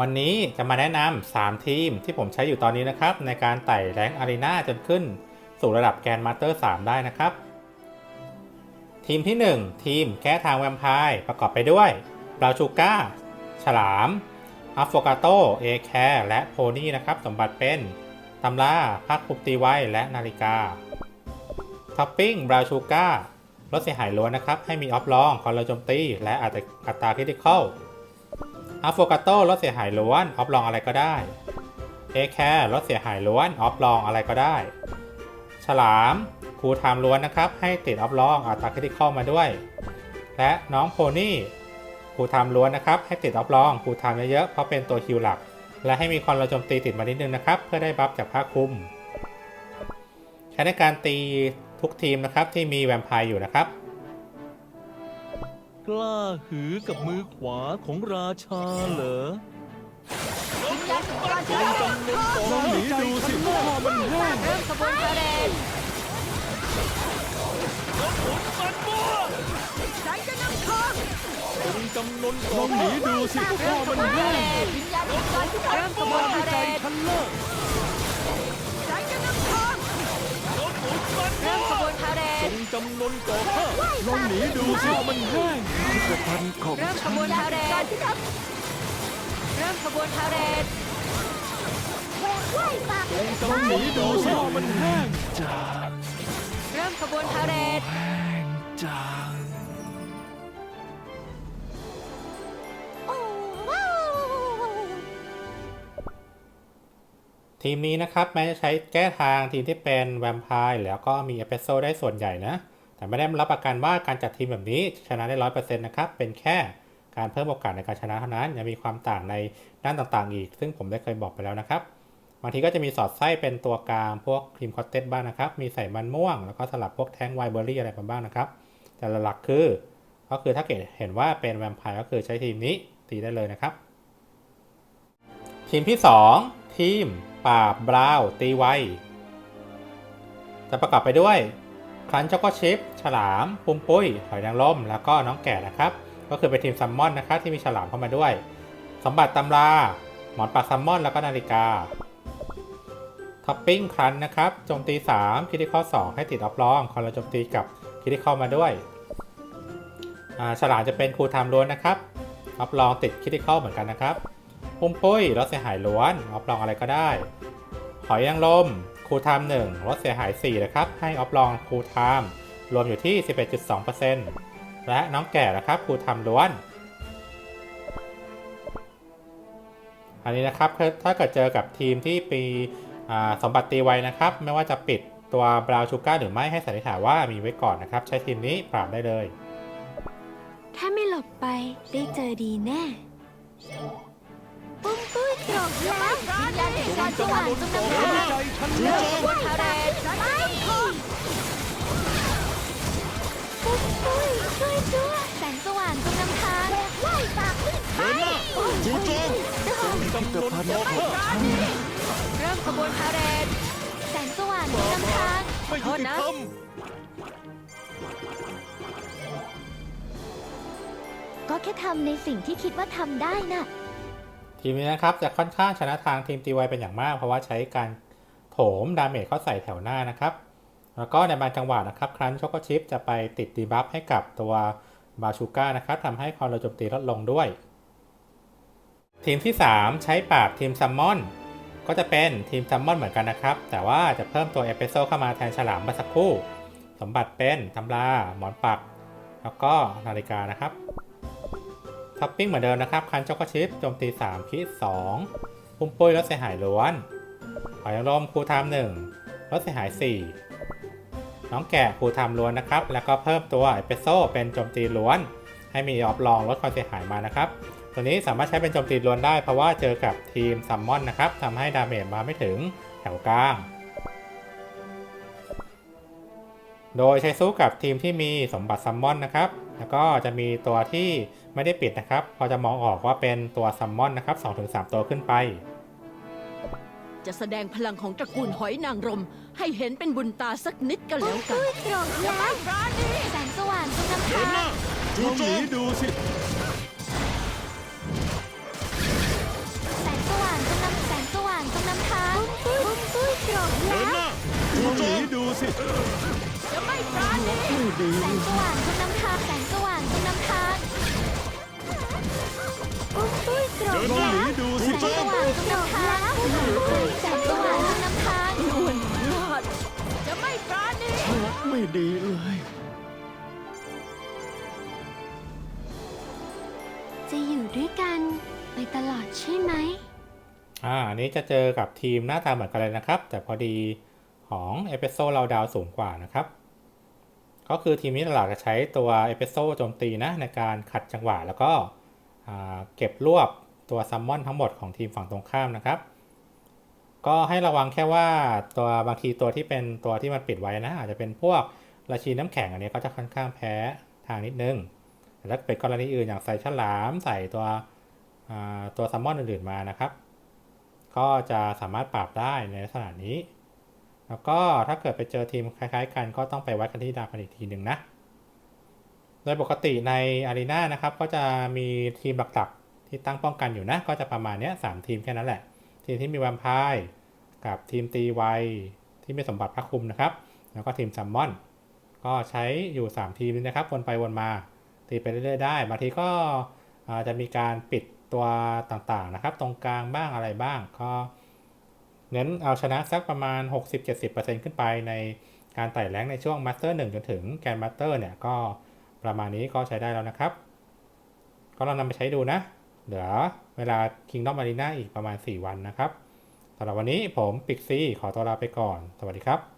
วันนี้จะมาแนะนำ 3 ทีมที่ผมใช้อยู่ตอนนี้นะครับ ในการไต่แรงอารีนาจนขึ้น สู่ระดับแกนมาสเตอร์ 3 ได้นะครับ ทีมที่ 1 ทีมแก้ทางแวมไพร์ประกอบไปด้วยบราชูก้า ฉลาม อัฟโฟกาโต เอแคร์และโพนี่นะครับ สมบัติเป็นตำราพักปุกตีไว้และนาฬิกา ท็อปปิ้งบราชูก้าลดเสียหายล้วนนะครับ ให้มีออฟลองคอนโลโจมตี และอัตราอัตราคริติคอล อัฟโฟกาโต้ลดเสียหายล้วน ออฟลองอะไรก็ได้เอแคร์ลดเสียหายล้วน ออฟลองอะไรก็ได้ ฉลามครูไทม์ล้วนนะครับ ให้ติดออฟลองอัตราคริติคอลมาด้วย และน้องโพนี่ครูไทม์ล้วนนะครับ ให้ติดออฟลองครูไทม์เยอะๆเพราะเป็นตัวคิวหลัก และให้มีคอนโลโจมตีติดมานิดนึงนะครับ เพื่อได้บัฟจากภาคคุมใช้ในการตีทุกทีมนะครับที่มีแวมไพร์อยู่นะครับ กล้าหือกับมือขวาของราชาเหรอลองหนีดูสิพ่อมันแห้งเริ่มขบวนพาเหรดฉันจะนำทางจงจำนนลองหนีดูสิพ่อมันแห้งวิญญาณแห่งกรทักษ์เริ่มขบวนพา จดงจำนนต่อข้าลองหนีดูสิพ่อมันแห้งพิพิธภัณฑ์ของเริ่มขบวนพาเหรดเริ่มขบวนพาเหรดจงจำหนีดูสิพ่อมันแห้งจางเริ่มขบวนพาเหรดแห้งจาง ทีมนี้นะครับแม้จะใช้แก้ทางทีมที่เป็นแวมไพร์แล้วก็มีเอพิโซได้ส่วนใหญ่นะ แต่ไม่ได้รับประกันว่าการจัดทีมแบบนี้ชนะได้ร้อยเปอร์เซ็นต์นะครับ เป็นแค่การเพิ่มโอกาสในการชนะเท่านั้น ยังมีความต่างในด้านต่างๆ อีก ซึ่งผมได้เคยบอกไปแล้วนะครับบางทีก็จะมีสอดไส้เป็นตัวกลางพวกครีมคอตเต็บ้างนะครับ มีใส่มันม่วง แล้วก็สลับพวกแท้งไวเบอรี่อะไรมาบ้างนะครับ แต่หลักๆคือ ก็คือถ้าเกิดเห็นว่าเป็นแวมไพร์ก็คือใช้ทีมนี้ตีได้เลยนะครับ ทีมที่ 2 ทีม ปราบบราวตีไวจะประกอบไปด้วยครันช็อกโกชิปฉลามปุ้มปุ้ยหอยนางรมแล้วก็น้องแก่นะครับ ก็คือเป็นทีมซัมมอนนะครับที่มีฉลามเข้ามาด้วย สมบัติตำรา หมอนปากซัมมอนแล้วก็นาฬิกาท็อปปิ้งครันนะครับโจมตี 3 คิดที่ข้อ2ให้ติดออฟลองคอนเราโจมตีกับคิดที่ข้ามาด้วยฉลามจะเป็นครูไทม์ล้วนนะครับออฟลองติดคิดที่ข้าเหมือนกันนะครับ ปุ้มปุ้ยลดเสียหายล้วนออฟลองอะไรก็ได้ หอยนางรมคูลไทม์1ลดเสียหาย4นะครับ ให้ออฟลองครูไทม์รวมอยู่ที่ 11.2%และน้องแก่นะครับครูไทม์ล้วน อันนี้นะครับถ้าเกิดเจอกับทีมที่ปีสมบัติตีไวนะครับ ไม่ว่าจะปิดตัวบราวชูก้าหรือไม่ให้สันนิษฐานว่ามีไว้ก่อนนะครับ ใช้ทีมนี้ปราบได้เลย ถ้าไม่หลบไปได้เจอดีแน่ ปุ้มปุ้ยตรงแล้ววิญญาณแห่งการสว่างจงนำทางใจฉันเริ่เลิมกบนพาเหรดปุ้มปุ้ยช่วยด้วยแสงสว่างจงนำทางไล่ปากวิ่งไปจู่โจมจำนนต่อข้าเริ่มขบวนพาเหรดแสงสว่างจงนำทางไม่ยุติธรรมก็แค่ทำในสิ่งที่คิดว่าทำได้น่ะ ทีมนี้นะครับจะค่อนข้างชนะทางทีมตีไวเป็นอย่างมาก เพราะว่าใช้การโถมดาเมจเข้าใส่แถวหน้านะครับ แล้วก็ในบางจังหวะนะครับครั้นช็อกโกชิปจะไปติดดีบัฟให้กับตัวบาชูก้านะครับทำให้ความเร็วโจมตีลดลงด้วย ทีมที่ 3 ใช้ปราบทีมซัมมอนก็จะเป็นทีมซัมมอนเหมือนกันนะครับ แต่ว่าจะเพิ่มตัวเอเปโซเข้ามาแทนฉลามมื่อสักครู่ สมบัติเป็นตำราหมอนปัก แล้วก็นาฬิกานะครับ ท็อปปิ้งเหมือนเดิมนะครับ คันช็อกโกชิปโจมตี 3คิด2ปุ้มปุ้ยลดเสียหายล้วนหอยนางรมครูไทม์1ลดเสียหาย 4 น้องแกะครูไทม์ล้วนนะครับ แล้วก็เพิ่มตัวเอเปโซเป็นโจมตีล้วน ให้มีออฟลองลดความเสียหายมานะครับ ตัวนี้สามารถใช้เป็นโจมตีล้วนได้เพราะว่าเจอกับทีมซัมมอนนะครับทำให้ดาเมจมาไม่ถึงแถวกลาง โดยใช้สู้กับทีมที่มีสมบัติซัมมอนนะครับ แล้วก็จะมีตัวที่ ไม่ได้ปิดนะครับพอจะมองออกว่าเป็นตัวซัมมอนนะครับ2-3 ตัวขึ้นไป จะแสดงพลังของตระกูลหอยนางรม ให้เห็นเป็นบุญตาสักนิดก็แล้วกันโรแสงสว่างจงนำแสงสว่างจงนำแสงสว่างจงนำยปุ้ดิแหน้าจูจีดูสิ จะไม่ปราณีแสงสว่างจงนำทาแสงสว่าง ปุ้ยปุ้ยโกรเดิธนลองหนีดูแสสิงสว่างจงนำทางแสงสว่างจงนำทางล้วนพลาดจะไม่ปราณีไม่ดีเลยจะอยู่ด้วยกันไปตลอดใช่ไหม อ่าอันนี้จะเจอกับทีมหน้าตาเหมือนกันเลยนะครับ แต่พอดีของเอเปโซเราดาวสูงกว่านะครับ ก็คือทีมนี้หลักจะใช้ตัวเอเปโซโจมตีนะในการขัดจังหวะแล้วก็ เก็บรวบตัวซัมมอนทั้งหมดของทีมฝั่งตรงข้ามนะครับ ก็ให้ระวังแค่ว่าตัวบางทีตัวที่เป็นตัวที่มันปิดไว้นะ อาจจะเป็นพวกราชีน้ำแข็งอันนี้ก็จะค่อนข้างแพ้ทางนิดนึงแต่ถ้าเป็นกรณีอื่นอย่างใส่ฉลามใส่ตัวตัวซัมมอนอื่นๆมานะครับ ก็จะสามารถปรับได้ในลักษณะนี้ แล้วก็ถ้าเกิดไปเจอทีมคล้ายๆ กันก็ต้องไปวัดกันที่ดาวกันอีกทีหนึ่งนะ โดยปกติในอารีนานะครับก็จะมีทีมหลักๆที่ตั้งป้องกันอยู่นะ ก็จะประมาณนี้สามทีมแค่นั้นแหละ ทีมที่มีแวมไพร์กับทีมตีไวที่มีสมบัติพระคุมนะครับ แล้วก็ทีมซัมมอน ก็ใช้อยู่ 3 ทีมนี้นะครับวนไปวนมาตีไปเรื่อยๆได้บางทีก็จะมีการปิดตัวต่างๆนะครับ ตรงกลางบ้างอะไรบ้าง ก็เน้นเอาชนะสักประมาณ 60-70%ขึ้นไปในการไต่แรงในช่วงมาสเตอร์1จนถึงแกนมาสเตอร์เนี่ยก็ ประมาณนี้ก็ใช้ได้แล้วนะครับ ก็ลองนำไปใช้ดูนะ เหลือเวลา Kingdom Arena อีกประมาณ 4 วันนะครับสำหรับวันนี้ผมปิกซี่ขอตัวลาไปก่อน สวัสดีครับ